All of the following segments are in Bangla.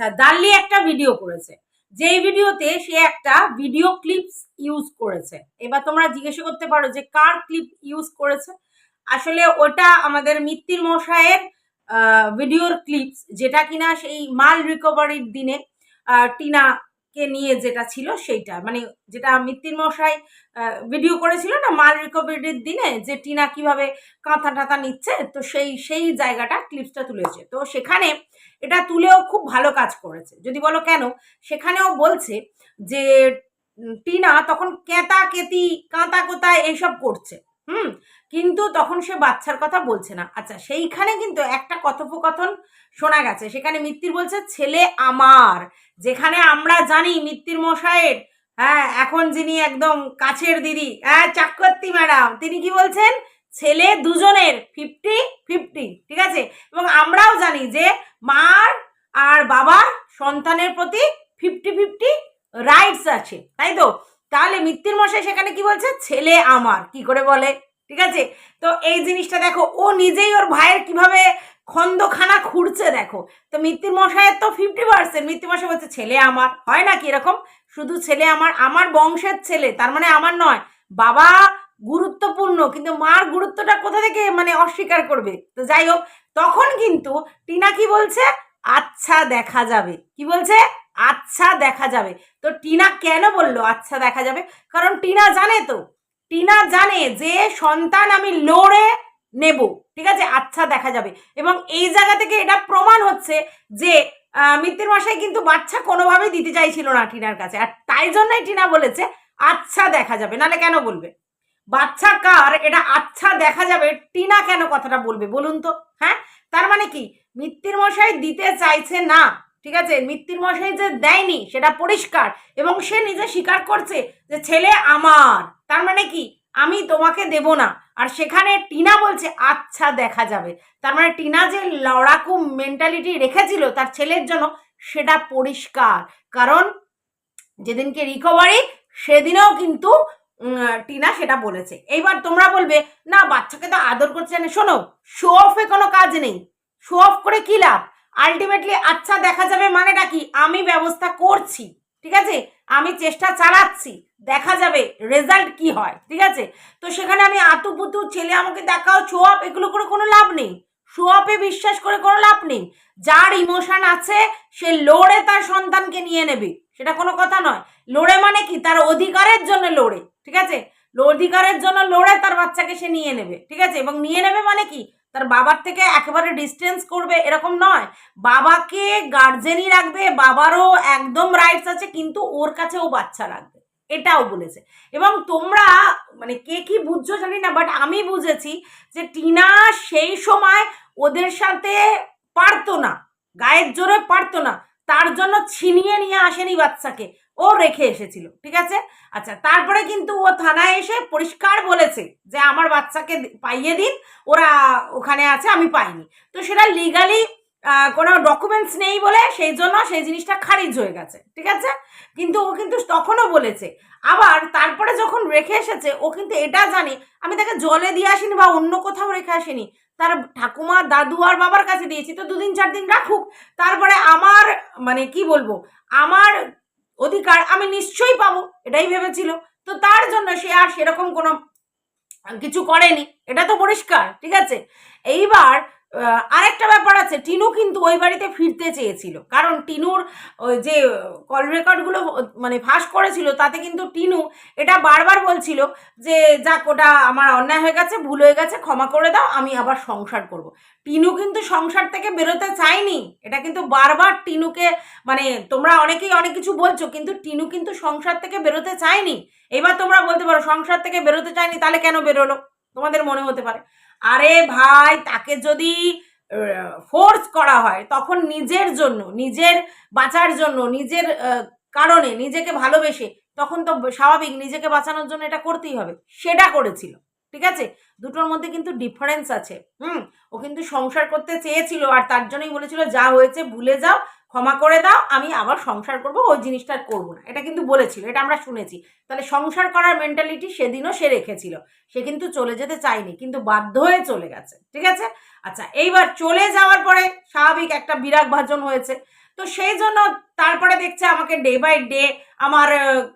আচ্ছা দাল্লি একটা ভিডিও করেছে। যেই ভিডিওতে সে একটা ভিডিও ক্লিপস ইউজ করেছে। এবার তোমরা জিজ্ঞাসা করতে পারো যে কার ক্লিপ ইউজ করেছে। আসলে ওটা আমাদের মিত্তির মশাইয়ের ভিডিওর ক্লিপস যেটা কিনা সেই মাল রিকভারির দিনে টিনাকে নিয়ে যেটা ছিল সেইটা। মানে যেটা মিত্তির মশাই ভিডিও করেছিল না মাল রিকভারির দিনে যে টিনা কীভাবে কাঁথা টাথা নিচ্ছে, তো সেই সেই জায়গাটা ক্লিপসটা তুলেছে। তো সেখানে এটা তুলেও খুব ভালো কাজ করেছে। যদি বলো কেন? সেখানেও বলছে যে টিনা তখন কেতা কেতি, কাঁতা কোতা এইসব করছে। হুম? কিন্তু তখন সে বাচ্চার কথা বলছে না। আচ্ছা সেইখানে কিন্তু একটা কথোপকথন শোনা গেছে। সেখানে মিত্তির বলছে, ছেলে আমার, যেখানে আমরা জানি মিত্তির মশাইয়ের হ্যাঁ এখন যিনি একদম কাছের দিদি হ্যাঁ চাক্কর্তি ম্যাডাম, তিনি কি বলছেন? ছেলে দুজনের ফিফটি ফিফটি ঠিক আছে? এবং আমরাও জানি যে মার আর বাবার সন্তানের প্রতি ফিফটি ফিফটি রাইটস আছে, তাই তো? তাহলে মিত্তির মশাই সেখানে কি বলছে? ছেলে আমার, কি করে বলে? ঠিক আছে? তো এই জিনিসটা দেখো, ও নিজেই ওর ভাইয়ের কীভাবে খন্দখানা খুঁড়ছে দেখো। তো মিত্তির মশাইয়ের তো ফিফটি পার্সেন্ট মিত্তির মশাই বলছে, ছেলে আমার। হয় না কি এরকম? শুধু ছেলে আমার আমার বংশের ছেলে, তার মানে আমার নয়। বাবা গুরুত্বপূর্ণ, কিন্তু মার গুরুত্বটা কোথা থেকে মানে অস্বীকার করবে? তো যাই হোক, তখন কিন্তু টিনা কি বলছে? আচ্ছা দেখা যাবে। কি বলছে? আচ্ছা দেখা যাবে। তো টিনা কেন বলল আচ্ছা দেখা যাবে? কারণ টিনা জানে তো। টিনা জানে যে সন্তান আমি লড়ে নেব, ঠিক আছে? আচ্ছা দেখা যাবে। এবং এই জায়গা থেকে এটা প্রমাণ হচ্ছে যে মিত্তির মশাই কিন্তু বাচ্চা কোনোভাবেই দিতে চাইছিল না টিনার কাছে। আর তাই জন্যই টিনা বলেছে আচ্ছা দেখা যাবে। নাহলে কেন বলবে? বাচ্চা কার? এটা আচ্ছা দেখা যাবে। টিনা কেন কথাটা বলবে? বলুন তো। হ্যাঁ? তার মানে কি? মিত্তির মশাই দিতে চাইছে না। ঠিক আছে? মিত্তির মশাই যে দেয়নি, সেটা পরিষ্কার। এবং সে নিজে স্বীকার করছে যে ছেলে আমার। তার মানে কি? আমি তোমাকে দেব না। আর সেখানে টিনা বলছে আচ্ছা দেখা যাবে। তার মানে টিনা যে লড়াকু মেন্টালিটি রেখেছিল তার ছেলের জন্য, সেটা পরিষ্কার। কারণ, যেদিনকে রিকভারি সেদিনেও কিন্তু টিনা সেটা বলেছে। এইবার তোমরা বলবে, না, বাচ্চাকে তো আদর করছে না শোনো শো অফে কোনো কাজ নেই। শো অফ করে কি লাভ? আলটিমেটলি আচ্ছা দেখা যাবে মানেটা কি? আমি ব্যবস্থা করছি, ঠিক আছে? আমি চেষ্টা চালাচ্ছি, দেখা যাবে রেজাল্ট কি হয়, ঠিক আছে? তো সেখানে আমি আতু পুতু ছেলে আমাকে দেখাও শো আপ এগুলো করে কোনো লাভ নেই। শো আপে বিশ্বাস করে কোনো লাভ নেই। যার ইমোশন আছে, সে লড়ে তার সন্তানকে নিয়ে নেবে। সেটা কোনো কথা নয়। লড়ে মানে কি? তার অধিকারের জন্য লড়ে। ঠিক আছে? অধিকারের জন্য লড়ে তার বাচ্চাকে সে নিয়ে নেবে, ঠিক আছে? এবং নিয়ে নেবে মানে কি? তার বাবার থেকে একেবারে ডিস্টেন্স করবে, এরকম নয়। বাবাকে গার্জেনই রাখবে, বাবারও একদম রাইটস আছে, কিন্তু ওর কাছে ও বাচ্চা রাখবে। এটাও বলেছে। এবং তোমরা মানে কে কি বুঝছ জানি না বাট আমি বুঝেছি যে টিনা সেই সময় ওদের সাথে পারতো না, গায়ের জোরে পারতো না। তার জন্য ছিনিয়ে নিয়ে আসেনি বাচ্চাকে। ও রেখে এসেছিল, ঠিক আছে? আচ্ছা তারপরে কিন্তু ও থানায় এসে পরিষ্কার বলেছে যে আমার বাচ্চাকে পাইয়ে দিন, ওরা ওখানে আছে, আমি পাইনি। তো সেটা লিগালি কোনো ডকুমেন্টস নেই বলে সেই জন্য সেই জিনিসটা খারিজ হয়ে গেছে, ঠিক আছে? কিন্তু ও কিন্তু তখনও বলেছে। আবার তারপরে যখন রেখে এসেছে, ও কিন্তু এটা জানে, আমি তাকে জলে দিয়ে আসিনি বা অন্য কোথাও রেখে আসিনি। তার ঠাকুমা, দাদু আর বাবার কাছে দিয়েছি, তো দুদিন চার দিন রাখুক। তারপরে আমার মানে কি বলব, আমার অধিকার আমি নিশ্চয়ই পাবো, এটাই ভেবেছিল। তো তার জন্য সে আর সেরকম কোনো কিছু করেনি। এটা তো পরিষ্কার, ঠিক আছে? এইবার আরেকটা ব্যাপার আছে, টিনু কিন্তু ওই বাড়িতে ফিরতে চেয়েছিল। কারণ টিনুর যে কল রেকর্ডগুলো মানে ফাঁস করেছিল, তাতে কিন্তু টিনু এটা বারবার বলছিল যে, যাক, ওটা আমার অন্যায় হয়ে গেছে, ভুল হয়ে গেছে, ক্ষমা করে দাও, আমি আবার সংসার করব। টিনু কিন্তু সংসার থেকে বেরোতে চায়নি। এটা কিন্তু বারবার টিনুকে মানে তোমরা অনেকেই অনেক কিছু বলছো, কিন্তু টিনু কিন্তু সংসার থেকে বেরোতে চায়নি। এবার তোমরা বলতে পারো, সংসার থেকে বেরোতে চায়নি, তাহলে কেন বেরোলো? তোমাদের মনে হতে পারে। আরে ভাই, তাকে যদি ফোর্স করা হয়, তখন নিজের জন্য, নিজের বাঁচার জন্য, নিজের কারণে, নিজেকে ভালোবেসে, তখন তো স্বাভাবিক, নিজেকে বাঁচানোর জন্য এটা করতেই হবে। সেটা করেছিল। ঠিক আছে? দুটোর মধ্যে কিন্তু ডিফারেন্স আছে। হুম? ও কিন্তু সংসার করতে চেয়েছিল আর তার জন্যই বলেছিল, যা হয়েছে ভুলে যাও, ক্ষমা করে দাও, আমি আবার সংসার করব, ওই জিনিসটা করব না। এটা কিন্তু বলেছিল, এটা আমরা শুনেছি। তাহলে সংসার করার মেন্টালিটি সেদিনও সে রেখেছিল। সে কিন্তু চলে যেতে চায়নি, কিন্তু বাধ্য হয়ে চলে গেছে, ঠিক আছে? আচ্ছা এইবার চলে যাওয়ার পরে স্বাভাবিক একটা বিরাগ ভাজন হয়েছে। তো সেই জন্য তারপরে দেখছে আমাকে ডে বাই ডে আমার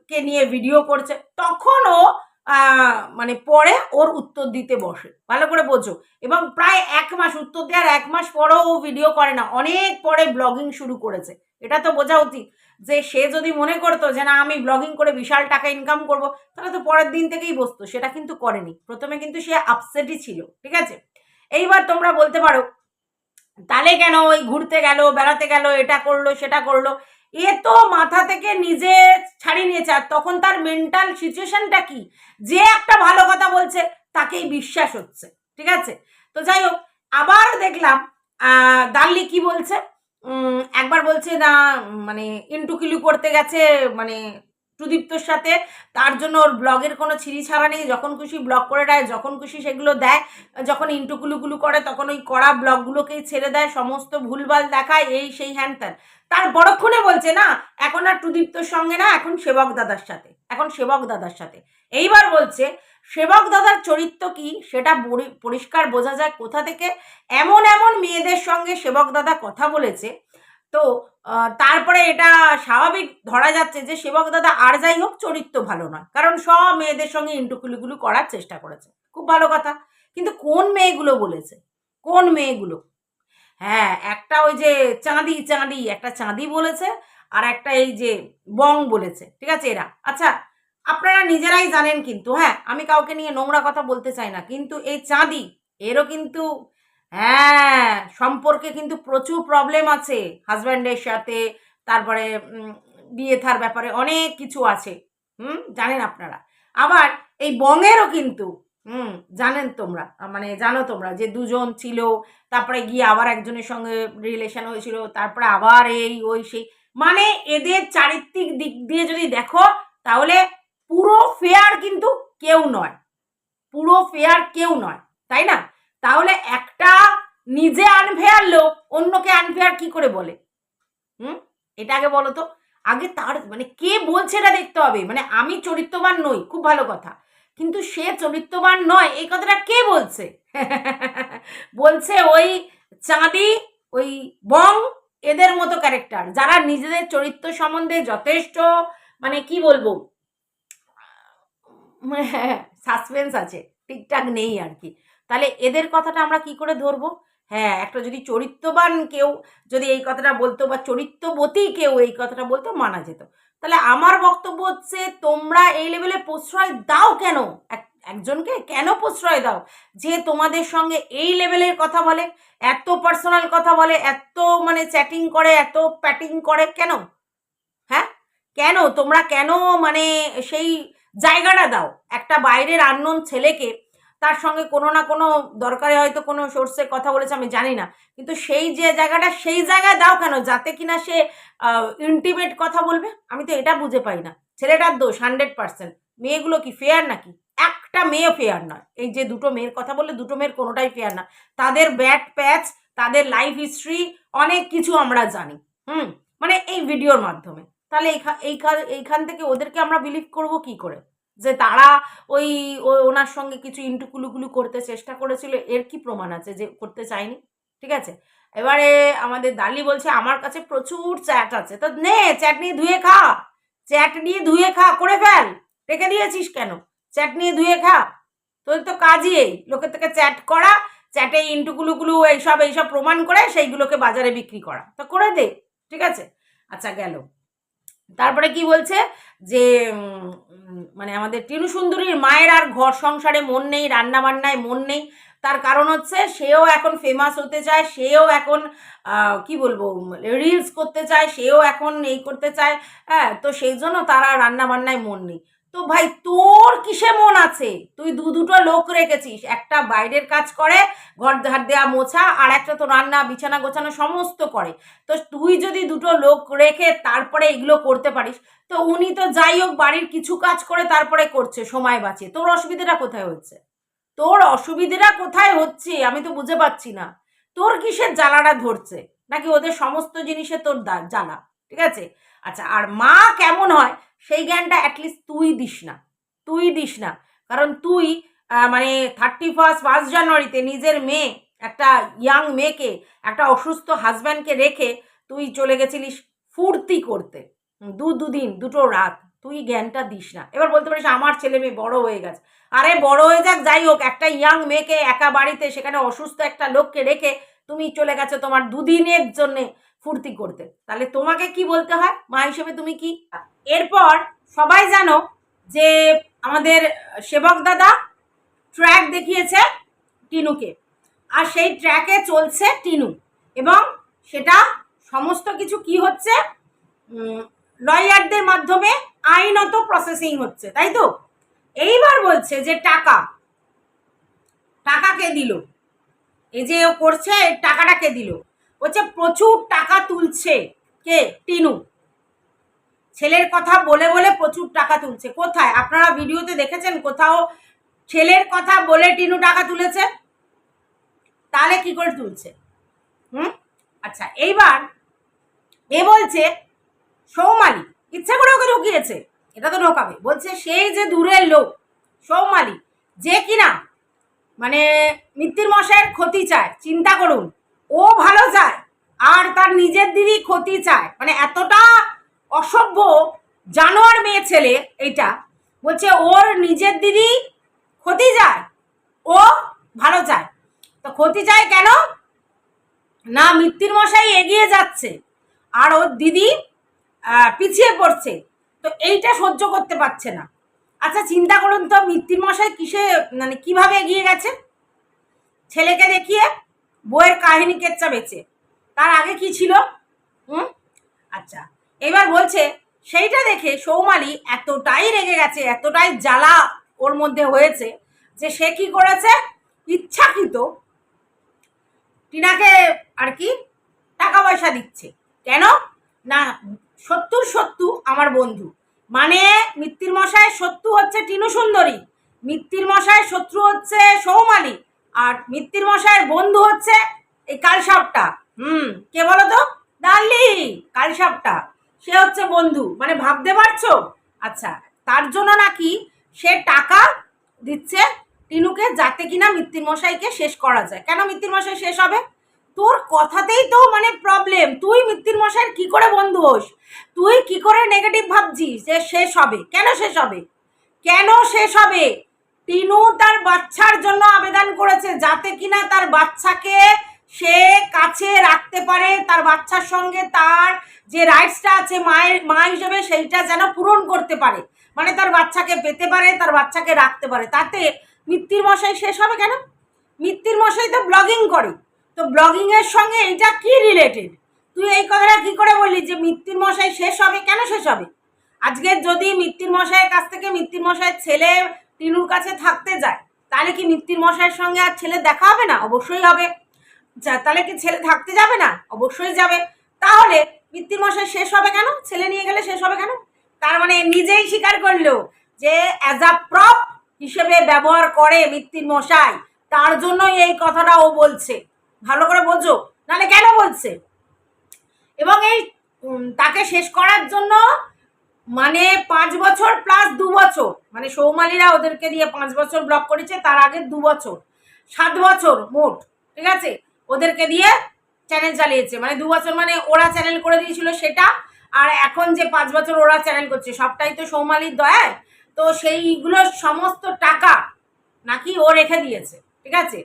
কে নিয়ে ভিডিও করছে। তখনও মানে পরে ওর উত্তর দিতে বসে। ভালো করে বোঝো। এবং প্রায় এক মাস, উত্তর দেওয়ার এক মাস পরেও ও ভিডিও করে না। অনেক পরে ব্লগিং শুরু করেছে। এটা তো বোঝা উচিত যে সে যদি মনে করতো যে, না, আমি ব্লগিং করে বিশাল টাকা ইনকাম করব, তাহলে তো পরের দিন থেকেই বসতো। সেটা কিন্তু করেনি। প্রথমে কিন্তু সে আপসেটই ছিল। ঠিক আছে? এইবার তোমরা বলতে পারো তাহলে কেন ওই ঘুরতে গেল, বেড়াতে গেল, এটা করল, সেটা করল? এ তো মাথা থেকে নিজে ছাড়িয়ে নিয়েছে, আর তখন তার মেন্টাল সিচুয়েশনটা কি? যে একটা ভালো কথা বলছে, তাকেই বিশ্বাস হচ্ছে, ঠিক আছে? তো যাই হোক, আবার দেখলাম দাল্লি কি বলছে? একবার বলছে না মানে ইন্টুকিলু করতে গেছে মানে সুদীপ্তর সাথে, তার জন্য ওর ব্লগের কোনো ছিঁড়ি ছাড়া নেই। যখন খুশি ব্লগ করে দেয়, যখন খুশি সেগুলো দেয়, যখন ইন্টুকুলুকুলু করে, তখন ওই কড়া ব্লগগুলোকেই ছেড়ে দেয়, সমস্ত ভুলভাল দেখায়, এই সেই হ্যান ত্যান। তার বড়ক্ষণে বলছে, না, এখন আর টুদীপ্তর সঙ্গে না, এখন সেবক দাদার সাথে, এখন সেবক দাদার সাথে। এইবার বলছে, সেবক দাদার চরিত্র কি? সেটা পরিষ্কার বোঝা যায় কোথা থেকে? এমন এমন মেয়েদের সঙ্গে সেবক দাদা কথা বলেছে। তো তারপরে এটা স্বাভাবিক ধরা যাচ্ছে যে সেবক দাদা আর যাই হোক চরিত্র ভালো নয়। কারণ সব মেয়েদের সঙ্গে ইন্টুকুলিগুলো করার চেষ্টা করেছে। খুব ভালো কথা। কিন্তু কোন মেয়েগুলো বলেছে? কোন মেয়েগুলো? হ্যাঁ একটা ওই যে চাঁদি চাঁদি, একটা চাঁদি বলেছে আর একটা এই যে বং বলেছে। ঠিক আছে এরা? আচ্ছা আপনারা নিজেরাই জানেন কিন্তু হ্যাঁ? আমি কাউকে নিয়ে নোংরা কথা বলতে চাই না। কিন্তু এই চাঁদি, এরও কিন্তু হ্যাঁ সম্পর্কে কিন্তু প্রচুর প্রবলেম আছে হাজব্যান্ডের সাথে, তারপরে বিয়ে থার ব্যাপারে অনেক কিছু আছে, হুম, জানেন আপনারা। আবার এই বঙ্গেরও কিন্তু, হুম, জানেন তোমরা মানে জানো তোমরা যে দুজন ছিল, তারপরে গিয়ে আবার একজনের সঙ্গে রিলেশন হয়েছিল, তারপরে আবার এই, ওই, সেই মানে এদের চারিত্রিক দিক দিয়ে যদি দেখো, তাহলে পুরো ফেয়ার কিন্তু কেউ নয়, পুরো ফেয়ার কেউ নয়, তাই না? তাহলে একটা নিজে আনফেয়ার লোক অন্যকে আনফেয়ার কি করে বলে? হুম? এটা আগে বলো তো। আগে তার মানে কে বলছে এটা দেখতে হবে? মানে আমি চরিত্রবান নই, খুব ভালো কথা। কিন্তু সে চরিত্রবান নয়, এই কথাটা কে বলছে? বলছে ওই চাঁদি, ওই বং, এদের মতো ক্যারেক্টার যারা নিজেদের চরিত্র সম্বন্ধে যথেষ্ট মানে কি বলব? সাসপেন্স আছে, ঠিকঠাক নেই আর কি। তাহলে এদের কথাটা আমরা কি করে ধরবো? হ্যাঁ একটা যদি চরিত্রবান কেউ যদি এই কথাটা বলতো বা চরিত্রবতী কেউ এই কথাটা বলতো, মানা যেত। তাহলে আমার বক্তব্য হচ্ছে, তোমরা এই লেভেলে প্রশ্রয় দাও কেন? এক- একজনকে কেন প্রশ্রয় দাও? যে তোমাদের সঙ্গে এই লেভেলের কথা বলে, এত পার্সোনাল কথা বলে, এত মানে চ্যাটিং করে, এত প্যাটিং করে কেন? হ্যাঁ? কেন? তোমরা কেন মানে সেই জায়গাটা দাও? একটা বাইরের আননোন ছেলেকে তার সঙ্গে কোনো না কোনো দরকারে হয়তো কোনো সোর্সে কথা বলেছে, আমি জানি না। কিন্তু সেই যে জায়গাটা, সেই জায়গায় দাও কেন? যাতে কিনা সে ইন্টিমেট কথা বলবে? আমি তো এটা বুঝে পাই না। ছেলেটার দোষ হান্ড্রেড পার্সেন্ট মেয়েগুলো কি ফেয়ার নাকি? একটা মেয়ে ফেয়ার নয়। এই যে দুটো মেয়ের কথা বললে, দুটো মেয়ের কোনোটাই ফেয়ার না। তাদের ব্যাট প্যাচ তাদের লাইফ হিস্ট্রি অনেক কিছু আমরা জানি। হুম? মানে এই ভিডিওর মাধ্যমে। তাহলে এইখা- এইখান এইখান থেকে ওদেরকে আমরা বিলিভ করব কি করে? যে তারা ওই ওনার সঙ্গে কিছু ইন্টুকুলুকুলু করতে চেষ্টা করেছিল, এর কি প্রমাণ আছে যে করতে চায়নি? ঠিক আছে? এবারে আমাদের দালি বলছে, আমার কাছে প্রচুর চ্যাট আছে। তো নে, চ্যাট নিয়ে ধুয়ে খা। চ্যাট নিয়ে ধুয়ে খা, করে ফেল। রেখে দিয়েছিস কেন? চ্যাট নিয়ে ধুয়ে খা। তোর তো কাজই এই। লোকের থেকে চ্যাট করা, চ্যাটে ইন্টুকুলুকুলু এইসব এইসব প্রমাণ করে সেইগুলোকে বাজারে বিক্রি করা। তো করে দে, ঠিক আছে? আচ্ছা গেল। তারপরে কি বলছে যে মানে আমাদের টিনু সুন্দরীর মায়ের আর ঘর সংসারে মন নেই, রান্নাবান্নায় মন নেই। তার কারণ হচ্ছে সেও এখন ফেমাস হতে চায়, সেও এখন কি বলব রিলস করতে চায়, সেও এখন এই করতে চায় হ্যাঁ তো সেই জন্য তারা রান্নাবান্নায় মন নেই। তো ভাই, তোর কিসে মন আছে? তুই দু দুটো লোক রেখেছিস, একটা বাইরের কাজ করে, ঘর ঝাড় দেওয়া মোছা, আর একটা তো রান্না, বিছানা গোছানো সমস্ত করে। তো তুই যদি দুটো লোক রেখে তারপরে এগুলো করতে পারিস, তো উনি তো যাই হোক বাড়ির কিছু কাজ করে তারপরে করছে, সময় বাঁচিয়ে। তোর অসুবিধাটা কোথায় হচ্ছে? তোর অসুবিধাটা কোথায় হচ্ছে? আমি তো বুঝে পাচ্ছি না। তোর কিসের জ্বালাটা ধরছে? নাকি ওদের সমস্ত জিনিসে তোর জ্বালা? ঠিক আছে? আচ্ছা আর মা কেমন হয়? সেই জ্ঞানটা অ্যাটলিস্ট তুই দিস না। তুই দিস না। কারণ তুই মানে থার্টি ফার্স্ট ফার্স্ট জানুয়ারিতে নিজের মেয়ে, একটা ইয়াং মেয়েকে, একটা অসুস্থ হাজব্যান্ডকে রেখে তুই চলে গেছিলিস ফুর্তি করতে। দু, দুদিন, দুটো রাত। তুই জ্ঞানটা দিস না। এবার বলতে পারিস আমার ছেলে মেয়ে বড় হয়ে গেছে। আরে বড় হয়ে যাক, যাই হোক, একটা ইয়াং মেয়েকে একা বাড়িতে, সেখানে অসুস্থ একটা লোককে রেখে তুমি চলে গেছো তোমার দুদিনের জন্যে ফুর্তি করতে। তাহলে তোমাকে কি বলতে হয়? মা হিসেবে তুমি কি? এরপর সবাই জানো যে আমাদের সেবক দাদা ট্র্যাক দেখিয়েছে টিনুকে। আর সেই ট্র্যাকে চলছে টিনু। এবং সেটা সমস্ত কিছু কি হচ্ছে? লয়ারদের মাধ্যমে আইনত প্রসেসিং হচ্ছে, তাই তো? এইবার বলছে যে টাকা। টাকা কে দিল? এই যে ও করছে, টাকাটা কে দিল? বলছে প্রচুর টাকা তুলছে। কে? টিনু। ছেলের কথা বলে বলে প্রচুর টাকা তুলছে। কোথায়? আপনারা ভিডিওতে দেখেছেন কোথাও ছেলের কথা বলে টিনু টাকা তুলেছে? তাহলে কি করে তুলছে? হুম? আচ্ছা এইবার এ বলছে, সৌমালি, ইচ্ছা করে ওকে ঢুকিয়েছে। এটা তো ঢোকাবে। বলছে সেই যে দূরের লোক, সৌমালি, যে কিনা মানে মৃত্যুর মশাইয়ের ক্ষতি চায়, চিন্তা করুন। ও ভালো চায়, আর তার নিজের দিদি ক্ষতি চায়। মানে এতটা অসভ্য জানোয়ার মেয়ে ছেলে এইটা। বলছে, ওর নিজের দিদি ক্ষতি চায় ও ভালো চায়। তো ক্ষতি চায় কেন? না মৃত্যুর মশাই এগিয়ে যাচ্ছে, আর ওর দিদি পিছিয়ে পড়ছে। তো এইটা সহ্য করতে পারছে না। আচ্ছা চিন্তা করুন তো মৃত্যুর মশাই কিসে মানে কীভাবে এগিয়ে গেছে? ছেলেকে দেখিয়ে বইয়ের কাহিনী কেচ্চা বেচে। তার আগে কি ছিল? হুম? আচ্ছা এবার বলছে, সেইটা দেখে সৌমালি এতটাই রেগে গেছে, এতটাই জ্বালা ওর মধ্যে হয়েছে যে সে কি করেছে? ইচ্ছাকৃত টিনাকে আর কি টাকা পয়সা দিচ্ছে। কেন? না, সত্তর সত্তু আমার বন্ধু। মানে মিত্তির মশাইয়ের শত্রু হচ্ছে টিনু সুন্দরী, মিত্তির মশাইয়ের শত্রু হচ্ছে সৌমালি, আর মিত্তির মশাইয়ের বন্ধু হচ্ছে এই কালসাপটা। হুম, কে বলো তো ডার্লি কালসাপটা। সে হচ্ছে বন্ধু। মানে ভাবতে পারছ? আচ্ছা তার জন্য নাকি সে টাকা দিচ্ছে টিনুকে যাতে কিনা মশাইকে শেষ করা যায়। কেন মশাই শেষ হবে? তোর কথাতেই তো মানে প্রবলেম তুই মশাইয়ের কি করে বন্ধু হোস? তুই কি করে নেগেটিভ ভাবছিস যে শেষ হবে? কেন শেষ হবে? কেন শেষ হবে? টিনু তার বাচ্চার জন্য আবেদন করেছে যাতে কিনা তার বাচ্চাকে সে কাছে রাখতে পারে তার বাচ্চার সঙ্গে, তার যে রাইটসটা আছে মায়ের, মা হিসেবে সেইটা যেন পূরণ করতে পারে। মানে তার বাচ্চাকে পেতে পারে, তার বাচ্চাকে রাখতে পারে। তাতে মৃত্যুর মশাই শেষ হবে কেন? মৃত্যুর মশাই তো ব্লগিং করে। তো ব্লগিং এর সঙ্গে এটা কি রিলেটেড তুই এই কথাটা কি করে বললি যে মৃত্যুর মশাই শেষ হবে? কেন শেষ হবে? আজকে যদি মৃত্যুর মশাইয়ের কাছ থেকে মৃত্যুর মশাইয়ের ছেলে টিনুর কাছে থাকতে যায়, তাহলে কি মৃত্যুর মশাইয়ের সঙ্গে আর ছেলে দেখা হবে না? অবশ্যই হবে। তাহলে কি ছেলে থাকতে যাবে না? অবশ্যই যাবে। তাহলে মৃত্যুর মশাই শেষ হবে কেন? ছেলে নিয়ে গেলে শেষ হবে কেন? তার মানে নিজেই স্বীকার করল যে অ্যাজ আ প্রপ হিসেবে ব্যবহার করে মৃত্যুর মশাই তার জন্যই এই কথাটা ও বলছে। ভালো করে বোঝো নাহলে কেন বলছে? এবং এই তাকে শেষ করার জন্য মানে পাঁচ বছর প্লাস দু বছর মানে সৌমালিরা ওদেরকে দিয়ে পাঁচ বছর ব্লক করেছে, তার আগে দু বছর, সাত বছর মোট, ঠিক আছে? ওদেরকে দিয়ে চ্যানেল চালিয়েছে। মানে দু বছর মানে ওরা চ্যানেল করে দিয়েছিল সেটা, আর এখন যে পাঁচ বছর ওরা চ্যানেল করছে, সবটাই তো সৌমালির দয়ায়। তো সেইগুলো সমস্ত টাকা নাকি ও রেখে দিয়েছে, ঠিক আছে?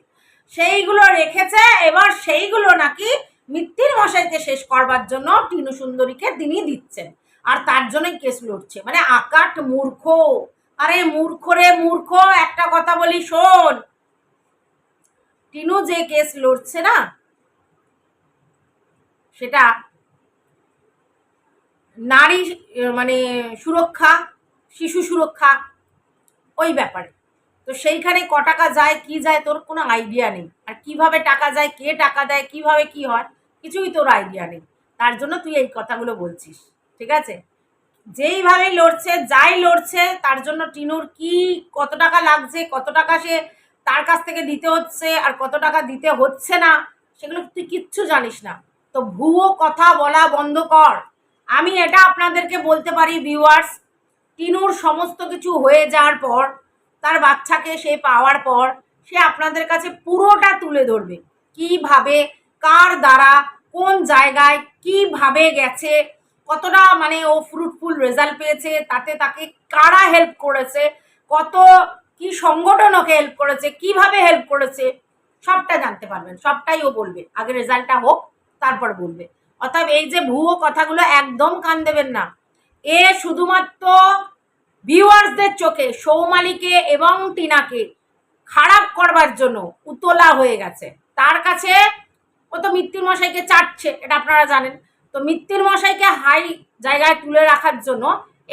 সেইগুলো রেখেছে, এবার সেইগুলো নাকি মৃত্যুর মশাইকে শেষ করবার জন্য টিনু সুন্দরীকে তিনি দিচ্ছেন। আর তার জন্যই কেস লড়ছে। মানে আকাট মূর্খ। আরে মূর্খ রে মূর্খ, একটা কথা বলি শোন। টিনু যে কেস লড়ছে না? সেটা নারী মানে সুরক্ষা, শিশু সুরক্ষা, ওই ব্যাপারে। তো সেইখানে ক টাকা যায়, কি যায় তোর কোনো আইডিয়া নেই। আর কীভাবে টাকা যায়, কে টাকা দেয়, কীভাবে কি হয়, কিছুই তোর আইডিয়া নেই। তার জন্য তুই এই কথাগুলো বলছিস, ঠিক আছে? যেইভাবে লড়ছে, যাই লড়ছে, তার জন্য টিনুর কি, কত টাকা লাগছে, কত টাকা সে তার কাছ থেকে দিতে হচ্ছে আর কত টাকা দিতে হচ্ছে না, সেগুলো তুই কিচ্ছু জানিস না। তো ভুয়ো কথা বলা বন্ধ কর। আমি এটা আপনাদেরকে বলতে পারি ভিউয়ার্স টিনুর সমস্ত কিছু হয়ে যাওয়ার পর, তার বাচ্চাকে সে পাওয়ার পর, সে আপনাদের কাছে পুরোটা তুলে ধরবে। কীভাবে, কার দ্বারা, কোন জায়গায়, কীভাবে গেছে, কতটা মানে ও ফ্রুটফুল রেজাল্ট পেয়েছে, তাতে তাকে কারা হেল্প করেছে, কত কি সংগঠন ওকে হেল্প করেছে, কীভাবে হেল্প করেছে, সবটা জানতে পারবেন, সবটাই ও বলবে। আগে রেজাল্টটা হোক, তারপর বলবে। অতএব এই যে ভুয়ো কথাগুলো একদম কান দেবেন না। এ শুধুমাত্র ভিউয়ার্সদের চোখে, সৌমালিকে এবং টিনাকে খারাপ করবার জন্য উতলা হয়ে গেছে। তার কাছে ও তো মৃত্যুর মশাইকে চাটছে, এটা আপনারা জানেন। তো মৃত্যুর মশাইকে হাই জায়গায় তুলে রাখার জন্য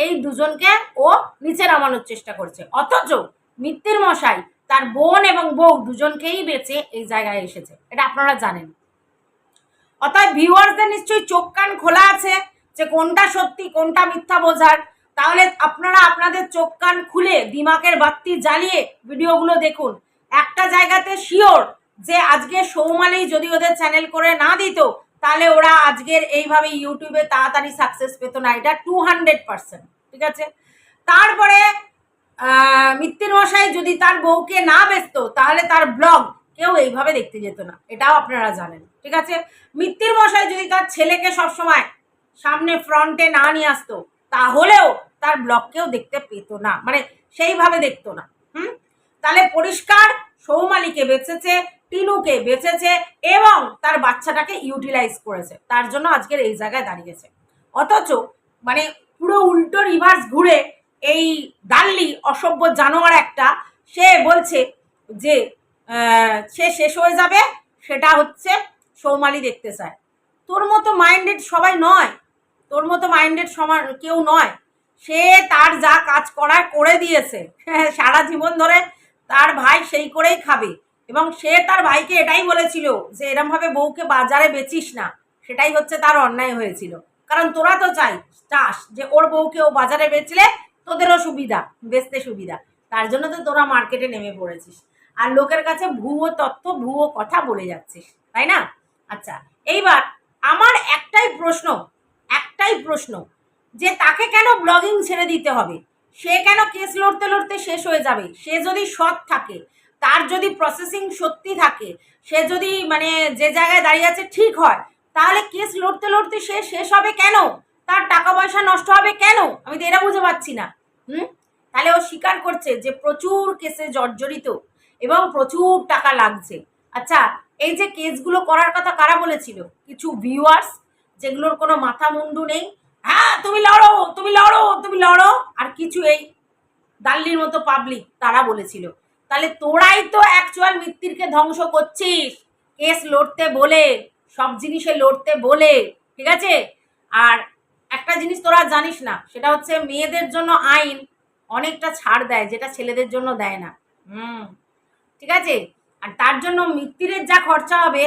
এই দুজনকে ও নিচে নামানোর চেষ্টা করছে। অথচ মৃত্যুর মশাই, তার বোন এবং বউ দুজনকেই বেঁচে এই জায়গায় এসেছে। এটা আপনারা জানেন। অতএব ভিউয়ার্সদের নিশ্চয়ই চোখ কান খোলা আছে যে কোনটা সত্যি, কোনটা মিথ্যা বোঝার। তাহলে আপনারা আপনাদের চোখ কান খুলে দিমাকের বাত্তি জ্বালিয়ে ভিডিওগুলো দেখুন। একটা জায়গাতে শিওর যে আজকে সৌমালি যদি ওদের চ্যানেল করে না দিত, তাহলে ওরা আজকের এইভাবে ইউটিউবে তাড়াতাড়ি সাকসেস পেত না। এটা টু হান্ড্রেড পার্সেন্ট ঠিক আছে? তারপরে মিত্তির মশাই যদি তার বউকে না বেচতো, তাহলে তার ব্লগ কেউ এইভাবে দেখতে যেত না। এটাও আপনারা জানেন, ঠিক আছে? মিত্তির মশাই যদি তার ছেলেকে সবসময় সামনে, ফ্রন্টে না নিয়ে আসতো, তাহলেও তার ব্লগ কেউ দেখতে পেত না মানে সেইভাবে দেখতো না, হুম? তাহলে পরিষ্কার সৌমালিকে বেঁচেছে, টিনুকে বেঁচেছে, এবং তার বাচ্চাটাকে ইউটিলাইজ করেছে। তার জন্য আজকের এই জায়গায় দাঁড়িয়েছে। অথচ মানে পুরো উল্টো রিভার্স ঘুরে এই দাল্লি অসভ্য জানোয়ার একটা সে বলছে যে সে শেষ হয়ে যাবে সেটা হচ্ছে সৌমালি দেখতে চায়। তোর মতো মাইন্ডেড সবাই নয় তোর মতো মাইন্ডেড সমান কেউ নয়। সে তার যা কাজ করার করে দিয়েছে হ্যাঁ, সারা জীবন ধরে তার ভাই সেই করেই খাবে। এবং সে তার ভাইকে এটাই বলেছিল যে এরমভাবে বউকে বাজারে বেচিস না সেটাই হচ্ছে তার অন্যায় হয়েছিল। কারণ তোরা তো চাই চাস যে ওর বউকে ও বাজারে বেচলে তোদেরও সুবিধা, বেচতে সুবিধা। তার জন্য তো তোরা মার্কেটে নেমে পড়েছিস। আর লোকের কাছে ভুয়ো তথ্য, ভুয়ো কথা বলে যাচ্ছিস, তাই না? আচ্ছা এইবার আমার একটাই প্রশ্ন একটাই প্রশ্ন যে তাকে কেন ব্লগিং ছেড়ে দিতে হবে? সে কেন কেস লড়তে লড়তে শেষ হয়ে যাবে? সে যদি সৎ থাকে, তার যদি প্রসেসিং সত্যি থাকে, সে যদি মানে যে জায়গায় দাঁড়িয়ে আছে ঠিক হয়, তাহলে কেস লড়তে লড়তে সে শেষ হবে কেন? তার টাকা পয়সা নষ্ট হবে কেন? আমি তো এটা বুঝে পাচ্ছি না। হুম? তাহলে ও স্বীকার করছে যে প্রচুর কেসে জর্জরিত এবং প্রচুর টাকা লাগছে। আচ্ছা এই যে কেসগুলো করার কথা কারা বলেছিল? কিছু ভিউয়ার্স যেগুলোর কোনো মাথা মুন্ডু নেই? হ্যাঁ তুমি লড়ো তুমি লড়ো তুমি লড়ো। আর কিছু এই দাল্লির মতো পাবলিক তারা বলেছিল। তাহলে তোরাই তো অ্যাকচুয়াল মৃত্যুরকে ধ্বংস করছিস। কেস লড়তে বলে, সব জিনিসে লড়তে বলে, ঠিক আছে? আর একটা জিনিস তোরা জানিস না, সেটা হচ্ছে মেয়েদের জন্য আইন অনেকটা ছাড় দেয়, যেটা ছেলেদের জন্য দেয় না। হুম, ঠিক আছে? আর তার জন্য মৃত্যুরের যা খরচা হবে,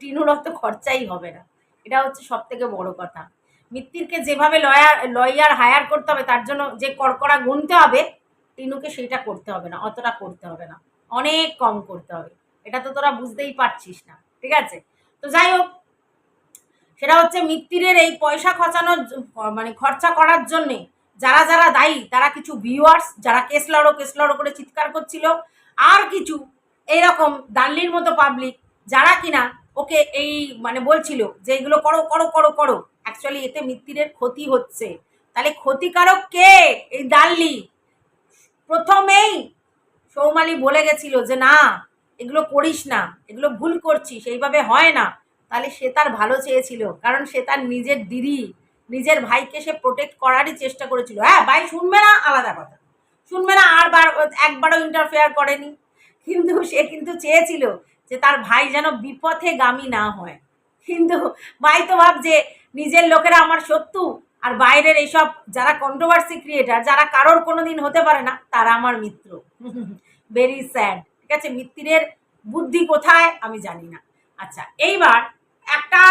টিনুর অত খরচাই হবে না। এটা হচ্ছে সব থেকে বড় কথা। মৃত্যুরকে যেভাবে লয়ার লয়ার হায়ার করতে হবে, তার জন্য যে কড়কড়া গুনতে হবে, টিনুকে সেটা করতে হবে না, অতটা করতে হবে না। অনেক কম করতে হবে। এটা তো তোরা বুঝতেই পারছিস না, ঠিক আছে? তো যাই হোক সেটা হচ্ছে মৃত্যুরের এই পয়সা খচানোর মানে খরচা করার জন্যে যারা যারা দায়ী, তারা কিছু ভিউয়ার্স যারা কেস লড়ো কেস লড়ো করে চিৎকার করছিল, আর কিছু এইরকম দাল্লির মতো পাবলিক যারা কিনা ওকে এই মানে বলছিল যে এগুলো করো করো করো করো। অ্যাকচুয়ালি এতে মৃত্যুরের ক্ষতি হচ্ছে। তাহলে ক্ষতিকারক কে এই দাল্লি প্রথমেই সৌমালি বলে গেছিল যে না, এগুলো করিস না, এগুলো ভুল করছিস, এইভাবে হয় না। তাহলে সে তার ভালো চেয়েছিল, কারণ সে তার নিজের দিদি, নিজের ভাইকে সে প্রোটেক্ট করারই চেষ্টা করেছিল। হ্যাঁ ভাই, শুনবে না? আলাদা কথা। শুনবে না, আর বার, একবারও ইন্টারফেয়ার করেনি। কিন্তু সে কিন্তু চেয়েছিল যে তার ভাই যেন বিপথে গামী না হয়। কিন্তু ভাই তো ভাবছে, নিজের লোকেরা আমার শত্রু, আর বাইরের এইসব যারা কন্ট্রোভার্সি ক্রিয়েটার যারা কারোর কোনো দিন হতে পারে না, তারা আমার মিত্র। ভেরি স্যাড ঠিক আছে? মিত্রের বুদ্ধি কোথায়? আমি জানি না। আচ্ছা এইবার একটা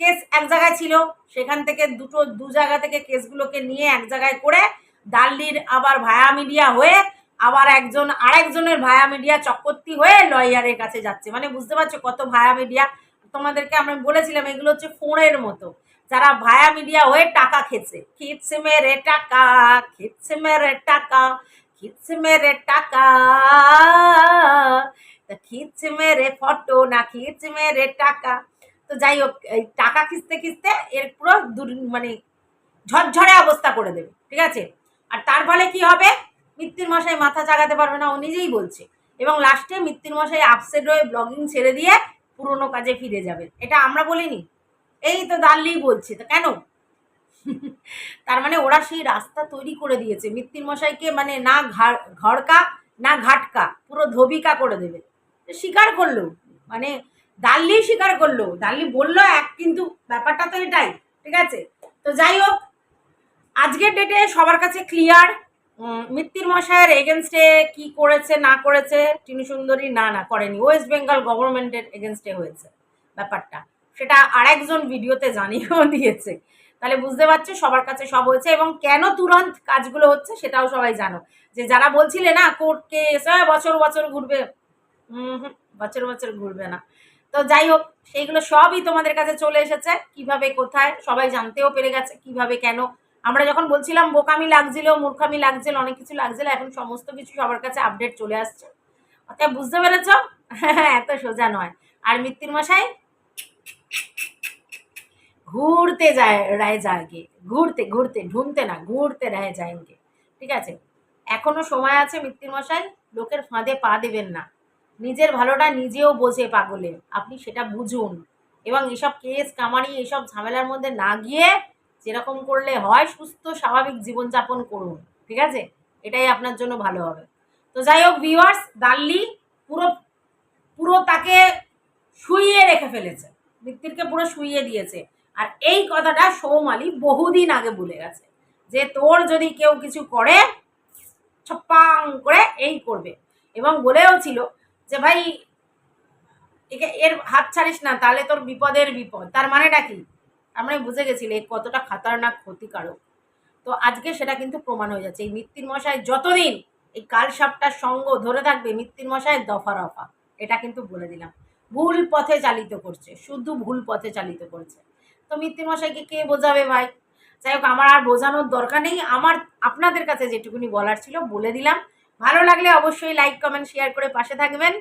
কেস এক জায়গায় ছিল, সেখান থেকে দুটো, দু জায়গা থেকে কেসগুলোকে নিয়ে এক জায়গায় করে দাল্লির আবার ভায়া মিডিয়া হয়ে আবার একজন, আরেকজনের ভায়া মিডিয়া চক্কর্তি হয়ে লয়ারের কাছে যাচ্ছে। মানে বুঝতে পারছ কত ভায়া মিডিয়া? তোমাদেরকে আমরা বলেছিলাম, এগুলো হচ্ছে ফোনের মতো। যারা ভায়া মিডিয়া হয়ে টাকা খেছে খিচ্ছে মেরে টাকা খিচ্ছে মেরে টাকা খিচ্ছে মেরে টাকা। খিচ মেরে ফটো না খিচ মেরে টাকা। তো যাই হোক এই টাকা খিস্তে খিস্তে এর পুরো মানে ঝরঝরে অবস্থা করে দেবে, ঠিক আছে? আর তার ফলে কি হবে? মৃত্যুর মশাই মাথা জাগাতে পারবে না, ও নিজেই বলছে। এবং লাস্টে মৃত্যুর মশাই আপসেট হয়ে ব্লগিং ছেড়ে দিয়ে পুরোনো কাজে ফিরে যাবে। এটা আমরা বলিনি। এই তো দাল্লি বলছে, তো কেন? তার মানে ওরা সেই রাস্তা তৈরি করে দিয়েছে। মৃত্যুর মশাইকে মানে না ঘরকা, না ঘাটকা, পুরো ধবিকা করে দেবে। স্বীকার করল। মানে দাল্লি স্বীকার করল। দাল্লি বলল এক, কিন্তু ব্যাপারটা তো এটাই, ঠিক আছে? তো যাই হোক, আজকের ডেটে সবার কাছে ক্লিয়ার মৃত্যুর মশাইয়ের এগেনস্টে কি করেছে, না করেছে, টিনু সুন্দরী না না, করেনি। ওয়েস্ট বেঙ্গল গভর্নমেন্টের এগেনস্টে হয়েছে ব্যাপারটা। সেটা আরেকজন ভিডিওতে জানিয়েও দিয়েছে। তাহলে বুঝতে পারছ, সবার কাছে সব হয়েছে এবং কেন তুরন্ত কাজগুলো হচ্ছে সেটাও সবাই জানো। যে যারা বলছিলে না কোর্ট কেস বছর বছর ঘুরবে বছর বছর ঘুরবে না। তো যাই হোক, সেইগুলো সবই তোমাদের কাছে চলে এসেছে। কীভাবে, কোথায়, সবাই জানতেও পেরে গেছে কীভাবে, কেন। আমরা যখন বলছিলাম বোকামি লাগছিল, মূর্খামি লাগছিল, অনেক কিছু লাগছিল, এখন সমস্ত কিছু সবার কাছে আপডেট চলে আসছে। অতএব বুঝতে পেরেছ? এত সোজা নয়। আর মৃত্যুর মশাই? ঘুরতে যায়, রায় যায়গে ঘুরতে ঘুরতে ঢুনতে না, ঘুরতে রায় যায়গে ঠিক আছে? এখনও সময় আছে মৃত্যুর মশাই? লোকের ফাঁদে পা দেবেন না। নিজের ভালোটা নিজেও বোঝে পাগলে। আপনি সেটা বুঝুন। এবং এসব কেস, কামারি, এসব ঝামেলার মধ্যে না গিয়ে যেরকম করলে হয়, সুস্থ, স্বাভাবিক জীবনযাপন করুন। ঠিক আছে? এটাই আপনার জন্য ভালো হবে। তো যাই হোক ভিউয়ার্স দাল্লি পুরো পুরো তাকে শুইয়ে রেখে ফেলেছে। মৃত্যুরকে পুরো শুইয়ে দিয়েছে। আর এই কথাটা সৌমালি বহুদিন আগে ভুলে গেছে যে, তোর যদি কেউ কিছু করে ছপ্পাং করে এই করবে। এবং বলেও ছিল যে ভাই, একে, এর হাত ছাড়িস না, তাহলে তোর বিপদের বিপদ। তার মানেটা কি? আমরা বুঝে গেছিলে এ কতটা খাতারনাক, ক্ষতিকারক। তো আজকে সেটা কিন্তু প্রমাণ হয়ে যাচ্ছে। এই মৃত্যুর মশাই যতদিন এই কাল সাপটার সঙ্গ ধরে থাকবে মৃত্যুর মশাই দফা রফা। এটা কিন্তু বলে দিলাম। ভুল পথে চালিত করছে, শুধু ভুল পথে চালিত করছে। তো মৃত্যুর মশাইকে কে বোঝাবে ভাই? যাই হোক, আমার আর বোঝানোর দরকার নেই। আমার, আপনাদের কাছে যেটুকুনি বলার ছিল বলে দিলাম। ভালো লাগলে অবশ্যই লাইক কমেন্ট শেয়ার করে পাশে থাকবেন।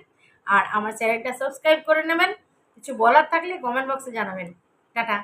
আর আমার চ্যানেলটা সাবস্ক্রাইব করে নেবেন। কিছু বলার থাকলে কমেন্ট বক্সে জানাবেন। টাটা।